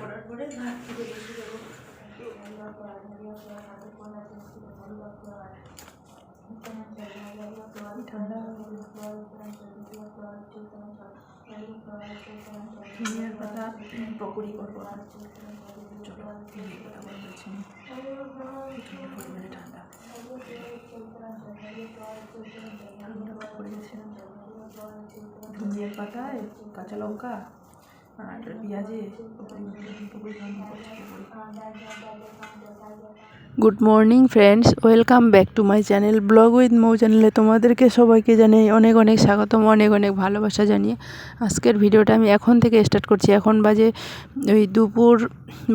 করার পরে ভাত থেকে বসে দেবো ধনিয়ার পাতা পকোড়ি করব চলো ধনিয়ার পাতা বলছি প্রচণ্ড পরিমাণে ঠান্ডা ঠান্ডা পড়ে গেছে ধনিয়ার পাতা কাঁচা লঙ্কা good morning friends welcome back to my channel blog with Mou চ্যানেলে তোমাদেরকে সবাইকে জানাই অনেক অনেক স্বাগতম, অনেক অনেক ভালোবাসা জানিয়ে। আজকের ভিডিওটা আমি এখন থেকে স্টার্ট করছি। এখন বাজে ওই দুপুর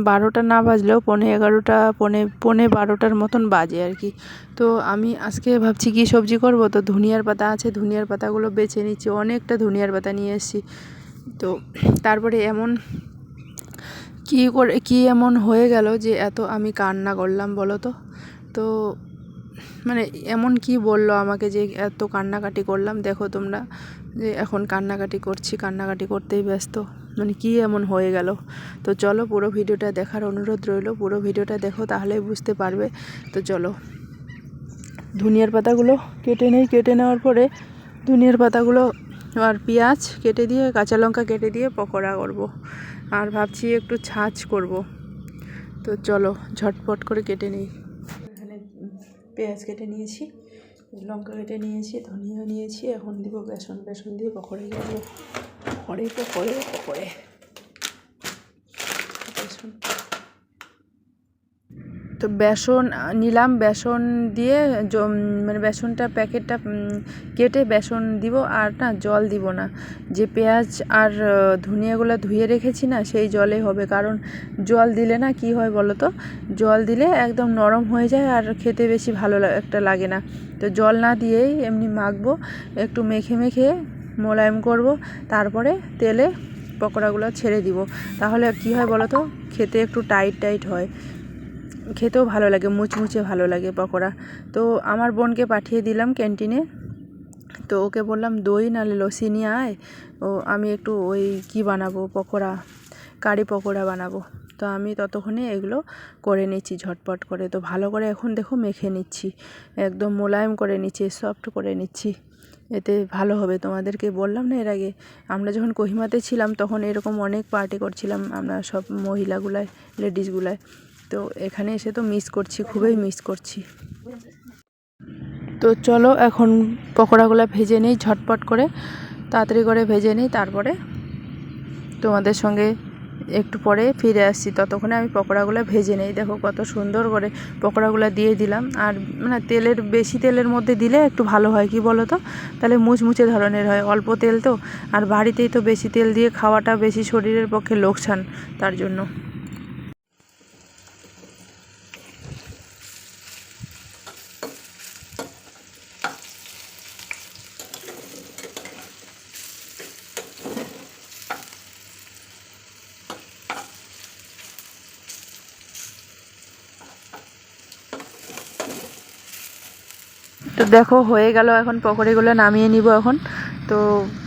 বারোটা না বাজলেও পনে এগারোটা, পনে পনে বারোটার মতন বাজে আর কি। তো আমি আজকে ভাবছি কি সবজি করব? তো ধনিয়ার পাতা আছে, ধনিয়ার পাতাগুলো বেছে নিচ্ছি। অনেকটা ধনিয়ার পাতা নিয়ে এসেছি। তো তারপরে এমন কী করে, কী এমন হয়ে গেল যে এত আমি কান্না করলাম বলো তো? তো মানে এমন কি বলল আমাকে যে এত কান্নাকাটি করলাম? দেখো তোমরা যে এখন কান্নাকাটি করছি, কান্নাকাটি করতেই ব্যস্ত। মানে কি এমন হয়ে গেল? তো চলো পুরো ভিডিওটা দেখার অনুরোধ রইল। পুরো ভিডিওটা দেখো তাহলেই বুঝতে পারবে। তো চলো। ধনিয়ার পাতাগুলো কেটে নেই। কেটে নেওয়ার পরে ধনিয়ার পাতাগুলো আর পেঁয়াজ কেটে দিয়ে, কাঁচা লঙ্কা কেটে দিয়ে পকোড়া করব। আর ভাবছি একটু ছাঁচ করব। তো চলো, ঝটপট করে কেটে নিই এখানে পেঁয়াজ কেটে নিয়েছি, লঙ্কা কেটে নিয়েছি, ধনিয়া নিয়েছি, এখন দিব বেসন বেসন দিয়ে পকোড়ে করব পকোড়ে পকোড়ে পকোড়ে বেসন তো বেসন নিলাম বেসন দিয়ে মানে বেসনটা, প্যাকেটটা কেটে বেসন দিব আর না জল দিব না। যে পেঁয়াজ আর ধনিয়াগুলো ধুয়ে রেখেছি না সেই জলে হবে। কারণ জল দিলে না কি হয় বলো তো? জল দিলে একদম নরম হয়ে যায় আর খেতে বেশি ভালো একটা লাগে না। তো জল না দিয়েই এমনি মাখবো, একটু মেখে মেখে মোলায়েম করব, তারপরে তেলে পকোড়াগুলো ছেড়ে দিব। তাহলে কি হয় বলো তো? খেতে একটু টাইট টাইট হয়। খেতেও ভালো লাগে, মুচমুচে ভালো লাগে পকোড়া। তো আমার বোনকে পাঠিয়ে দিলাম ক্যান্টিনে। তো ওকে বললাম, দই নালে লসি নিয়ে আয়। ও, আমি একটু ওই কি বানাবো, পকোড়া, কারি পকোড়া বানাবো। তো আমি ততক্ষণে এগুলো করে নিচ্ছি, ঝটপট করে। তো ভালো করে এখন দেখো মেখে নিচ্ছি, একদম মোলায়েম করে নিচ্ছি, সফট করে নিচ্ছি। এতে ভালো হবে। তোমাদেরকে বললাম না এর আগে, আমরা যখন কহিমাতে ছিলাম তখন এরকম অনেক পার্টি করছিলাম আমরা সব মহিলাগুলায় লেডিসগুলায় তো এখানে এসে তো মিস করছি, খুবই মিস করছি। তো চলো এখন পকোড়াগুলো ভেজে নিই, ঝটপট করে, তাড়াতাড়ি করে ভেজে নিই, তারপরে তোমাদের সঙ্গে একটু পরে ফিরে আসছি। ততক্ষণে আমি পকোড়াগুলো ভেজে নেই। দেখো কত সুন্দর করে পকোড়াগুলো দিয়ে দিলাম। আর মানে তেলের, বেশি তেলের মধ্যে দিলে একটু ভালো হয়, কি বলো তো তাহলে মুচমুচে ধরনের হয়, অল্প তেল তো। আর বাড়িতেই তো বেশি তেল দিয়ে খাওয়াটা বেশি শরীরের পক্ষে লোকসান তার জন্য। তো দেখো, হয়ে গেল এখন, পকোড়িগুলো নামিয়ে নিব এখন। তো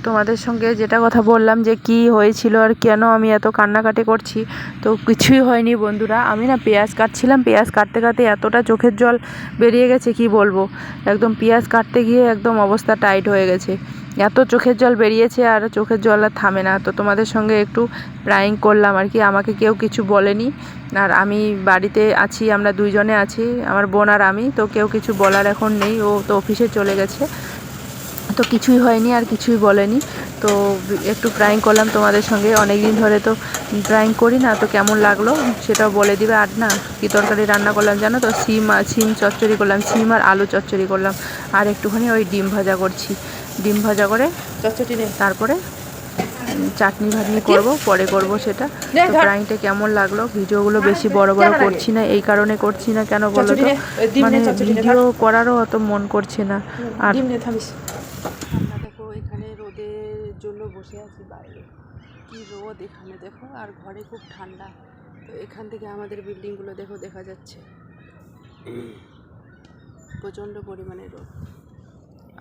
তোমাদের সঙ্গে যেটা কথা বললাম যে কি হয়েছিল আর কেন আমি এত কান্নাকাটি করছি, তো কিছুই হয়নি বন্ধুরা। আমি না পেঁয়াজ কাটছিলাম, পেঁয়াজ কাটতে কাটতে এতটা চোখের জল বেরিয়ে গেছে, কি বলব? একদম পেঁয়াজ কাটতে গিয়ে একদম অবস্থা টাইট হয়ে গেছে। এত চোখের জল বেরিয়েছে আর চোখের জল আর থামে না। তো তোমাদের সঙ্গে একটু প্রাইং করলাম আর কি। আমাকে কেউ কিছু বলেনি। আর আমি বাড়িতে আছি, আমরা দুইজনে আছি, আমার বোন আর আমি। তো কেউ কিছু বলার এখন নেই। ও তো অফিসে চলে গেছে। তো কিছুই হয়নি আর কিছুই বলেনি। তো একটু প্রাইং করলাম তোমাদের সঙ্গে। অনেক দিন ধরে তো প্রাইং করি না। তো কেমন লাগল সেটাও বলে দিবে। আর না, কি তরকারি রান্না করলাম জানো তো? সিম সিম চচ্চড়ি করলাম। সিম আর আলু চচ্চড়ি করলাম। আর একটুখানি ওই ডিম ভাজা করছি। ডিম ভাজা করে চচ্চটি তারপরে চাটনি ভাটনি করব পরে করব সেটা। তো। কেমন লাগল? ভিডিওগুলো বেশি বড় বড় করছি না এই কারণে করছি না কেন বলো তো? মানে। ভিডিও করারও অত মন করছে না। আর আমরা দেখো এখানে রোদের জন্য বসে আছি বাইরে। কি রোদ এখানে দেখো আর ঘরে খুব ঠান্ডা। তো এখান থেকে আমাদের বিল্ডিংগুলো দেখো দেখা যাচ্ছে। প্রচণ্ড পরিমাণে রোদ।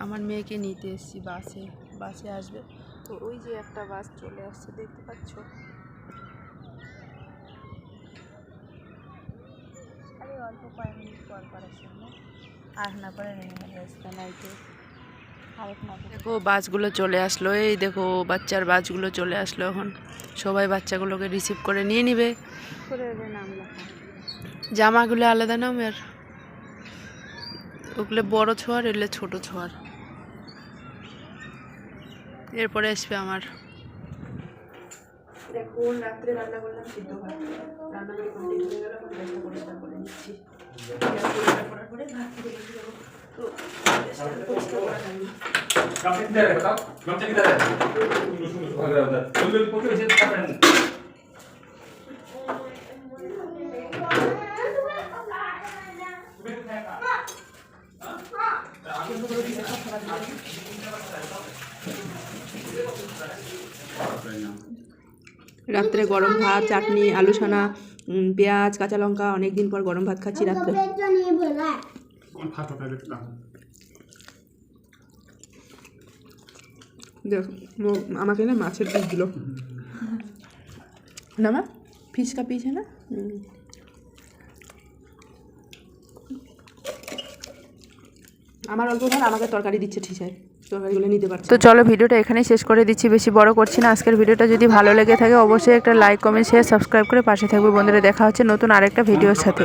আমার মেয়েকে নিতে এসেছি বাসে বাসে আসবে। তো ওই যে একটা বাস চলে আসছে দেখতে পাচ্ছ? আরে অল্প কয়েক মিনিট পর করার জন্য আর না করে নেমে দেখো বাসগুলো চলে আসলো। এই দেখো বাচ্চার বাসগুলো চলে আসলো এখন। সবাই বাচ্চাগুলোকে রিসিভ করে নিয়ে নিবে। জামাগুলো আলাদা নামের। ওগুলো বড় ছোঁয়ার এগুলো ছোট ছোঁয়ার। এরপরে আসবে আমার। দেখুন রাত্রে রান্না করলাম সিদ্ধ ভাত। রান্না করে কমপ্লিট হয়ে গেল এখন গ্যাসটা পরিষ্কার করে নিচ্ছি। গ্যাস পরিষ্কার করার পরে ভাত খেতে বসে যাব। তো গ্যাসটা পরিষ্কার করা হয়নি রাত্রে গরম ভাত চাটনি আলু সানা পেঁয়াজ কাঁচা লঙ্কা অনেকদিন পর গরম ভাত খাচ্ছি রাত্রে। দেখো আমাকে না মাছের পিস দিল। না মা ফিস কাপিয়েছে পিস না? আমার অল্প ভাত আমাকে তরকারি দিচ্ছে তরকারিগুলো নিতে পারছি তো চলো ভিডিওটা এখানেই শেষ করে দিচ্ছি বেশি বড় করছি না। আজকের ভিডিওটা যদি ভালো লেগে থাকে অবশ্যই একটা লাইক কমেন্ট শেয়ার সাবস্ক্রাইব করে পাশে থাকবে। বন্ধুরা দেখা হচ্ছে নতুন আরেকটা ভিডিওর সাথে।